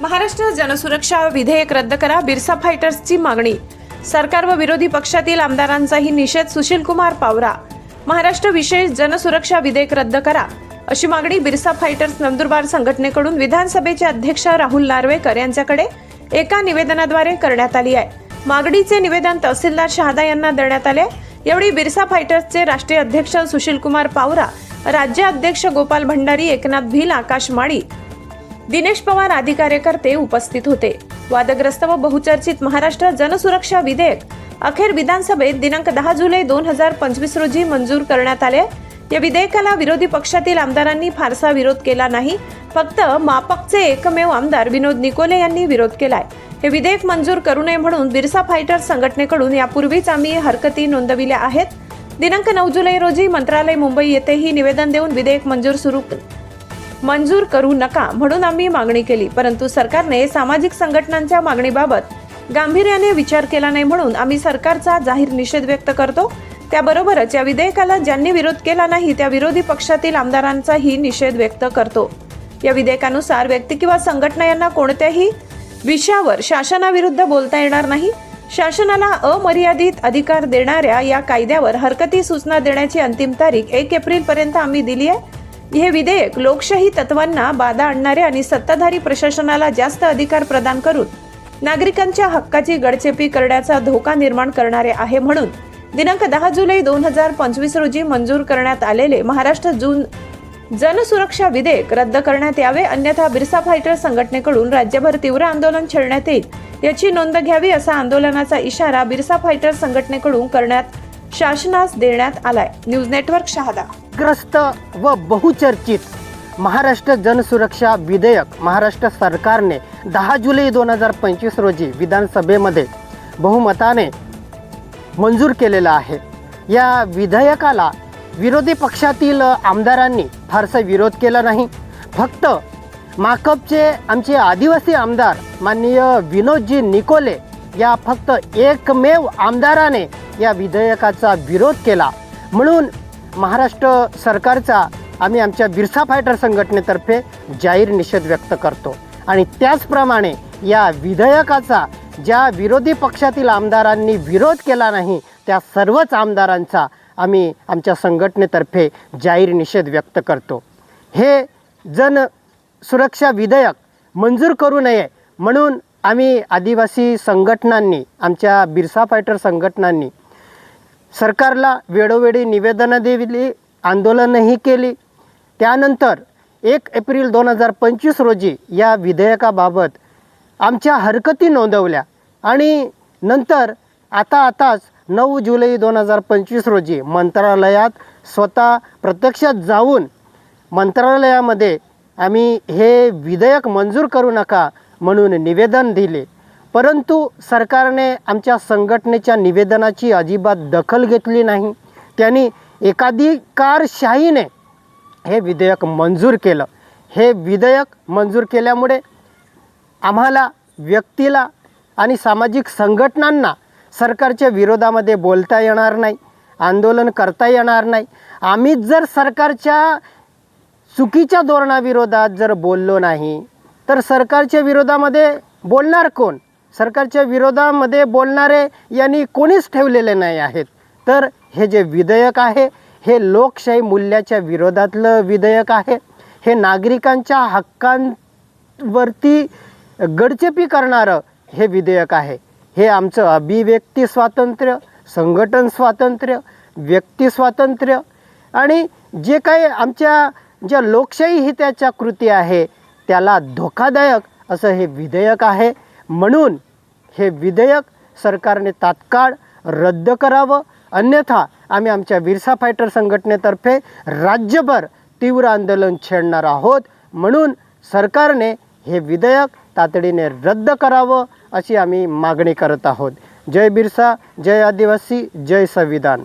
महाराष्ट्र जनसुरक्षा विधेयक रद्द करा बिरसा फायटर्सची मागणी. सरकार व विरोधी पक्षातील आमदारांचाही निषेध सुशीलकुमार पावरा. महाराष्ट्र विशेष जनसुरक्षा विधेयक रद्द करा. अशी मागणी बिरसा फायटर्स नंदुरबार संघटनेकडून विधानसभेचे अध्यक्ष राहुल नार्वेकर यांच्याकडे एका निवेदनाद्वारे करण्यात आली आहे. मागणीचे निवेदन तहसीलदार शहादा यांना देण्यात आले यावेळी बिरसा फायटर्सचे राष्ट्रीय अध्यक्ष सुशीलकुमार पावरा राज्य अध्यक्ष गोपाल भंडारी एकनाथ भिल आकाश माळी दिनेश पवार आदी कार्यकर्ते उपस्थित होते. वादग्रस्त व बहुचर्चित महाराष्ट्र जनसुरक्षा विधेयक अखेर विधानसभेत दिनांक दहा जुलै दोन हजार पंचवीस रोजी मंजूर करण्यात आले. या विधेयकाला विरोधी पक्षातील आमदारांनी फारसा विरोध केला नाही. फक्त मापकचे एकमेव आमदार विनोद निकोले यांनी विरोध केलाय. हे विधेयक मंजूर करू नये म्हणून बिरसा फायटर संघटनेकडून यापूर्वीच आम्ही हरकती नोंदविल्या आहेत. दिनांक नऊ जुलै रोजी मंत्रालय मुंबई येथेही निवेदन देऊन विधेयक मंजूर सुरू मंजूर करू नका म्हणून आम्ही मागणी केली. परंतु सरकारने सामाजिक संघटनांच्या मागणीबाबत गांभीर्याने विचार केला नाही म्हणून आम्ही सरकारचा जाहीर निषेध व्यक्त करतो. त्याबरोबरच या विधेयकाला ज्यांनी विरोध केला नाही त्या विरोधी पक्षातील आमदारांचाही निषेध व्यक्त करतो. या विधेयकानुसार व्यक्ती किंवा संघटना यांना कोणत्याही विषयावर शासनाविरुद्ध बोलता येणार नाही. शासनाला अमर्यादित अधिकार देणाऱ्या या कायद्यावर हरकती सूचना देण्याची अंतिम तारीख एक एप्रिल पर्यंत आम्ही दिली आहे. हे विधेयक लोकशाही तत्वांना बाधा आणणारे आणि सत्ताधारी प्रशासनाला जास्त अधिकार प्रदान करून नागरिकांच्या हक्काची गडचेपी करण्याचा धोका निर्माण करणारे आहे म्हणून दिनांक दहा जुलै दोन हजार पंचवीस रोजी मंजूर करण्यात आलेले महाराष्ट्र जून जनसुरक्षा विधेयक रद्द करण्यात यावे अन्यथा बिरसा फायटर संघटनेकडून राज्यभर तीव्र आंदोलन छेडण्यात येईल. याची नोंद घ्यावी असा आंदोलनाचा इशारा बिरसा फायटर संघटनेकडून करण्यात शासनास देण्यात आलाय. न्यूज नेटवर्क शहादा उत्कृष्ट व बहुचर्चित महाराष्ट्र जनसुरक्षा विधेयक महाराष्ट्र सरकारने दहा जुलै दोन हजार पंचवीस रोजी विधानसभेमध्ये बहुमताने मंजूर केलेलं आहे. या विधेयकाला विरोधी पक्षातील आमदारांनी फारसा विरोध केला नाही. फक्त माकपचे आमचे आदिवासी आमदार माननीय विनोदजी निकोले या फक्त एकमेव आमदाराने या विधेयकाचा विरोध केला. म्हणून महाराष्ट्र सरकारचा आम्ही आमच्या बिरसा फायटर संघटनेतर्फे जाहीर निषेध व्यक्त करतो. आणि त्याचप्रमाणे या विधेयकाचा ज्या विरोधी पक्षातील आमदारांनी विरोध केला नाही त्या सर्वच आमदारांचा आम्ही आमच्या संघटनेतर्फे जाहीर निषेध व्यक्त करतो. हे जन सुरक्षा विधेयक मंजूर करू नये म्हणून आम्ही आदिवासी संघटनांनी आमच्या बिरसा फायटर संघटनांनी सरकारला वेळोवेळी निवेदनं दिली आंदोलनही केली. त्यानंतर एक एप्रिल दोन हजार पंचवीस रोजी या विधेयकाबाबत आमच्या हरकती नोंदवल्या आणि नंतर आता आताच नऊ जुलै दोन हजार पंचवीस रोजी मंत्रालयात स्वतः प्रत्यक्षात जाऊन मंत्रालयामध्ये आम्ही हे विधेयक मंजूर करू नका म्हणून निवेदन दिले. परंतु सरकारने आमच्या संघटनेच्या निवेदनाची अजिबात दखल घेतली नाही. त्यांनी एकाधिकारशाहीने हे विधेयक मंजूर केलं. हे विधेयक मंजूर केल्यामुळे आम्हाला व्यक्तीला आणि सामाजिक संघटनांना सरकारच्या विरोधामध्ये बोलता येणार नाही आंदोलन करता येणार नाही. आम्हीच जर सरकारच्या चुकीच्या धोरणाविरोधात जर बोललो नाही तर सरकारच्या विरोधामध्ये बोलणार कोण? सरकारच्या विरोधामध्ये बोलणारे यांनी कोणीच ठेवलेले नाही आहेत. तर हे जे विधेयक आहे हे लोकशाही मूल्याच्या विरोधातलं विधेयक आहे. हे नागरिकांच्या हक्कांवरती गडचेपी करणारं हे विधेयक आहे. हे आमचं अभिव्यक्ती स्वातंत्र्य संघटन स्वातंत्र्य व्यक्ती स्वातंत्र्य आणि जे काही आमच्या ज्या लोकशाही हिताच्या कृती आहे त्याला धोकादायक असं हे विधेयक आहे. म्हणून हे विधेयक सरकारने तात्काळ रद्द करावं. अन्यथा आम्ही आमच्या बिरसा फायटर संघटनेतर्फे राज्यभर तीव्र आंदोलन छेडणार आहोत. म्हणून सरकारने हे विधेयक तातडीने रद्द करावं अशी आम्ही मागणी करत आहोत. जय बिरसा जय आदिवासी जय संविधान.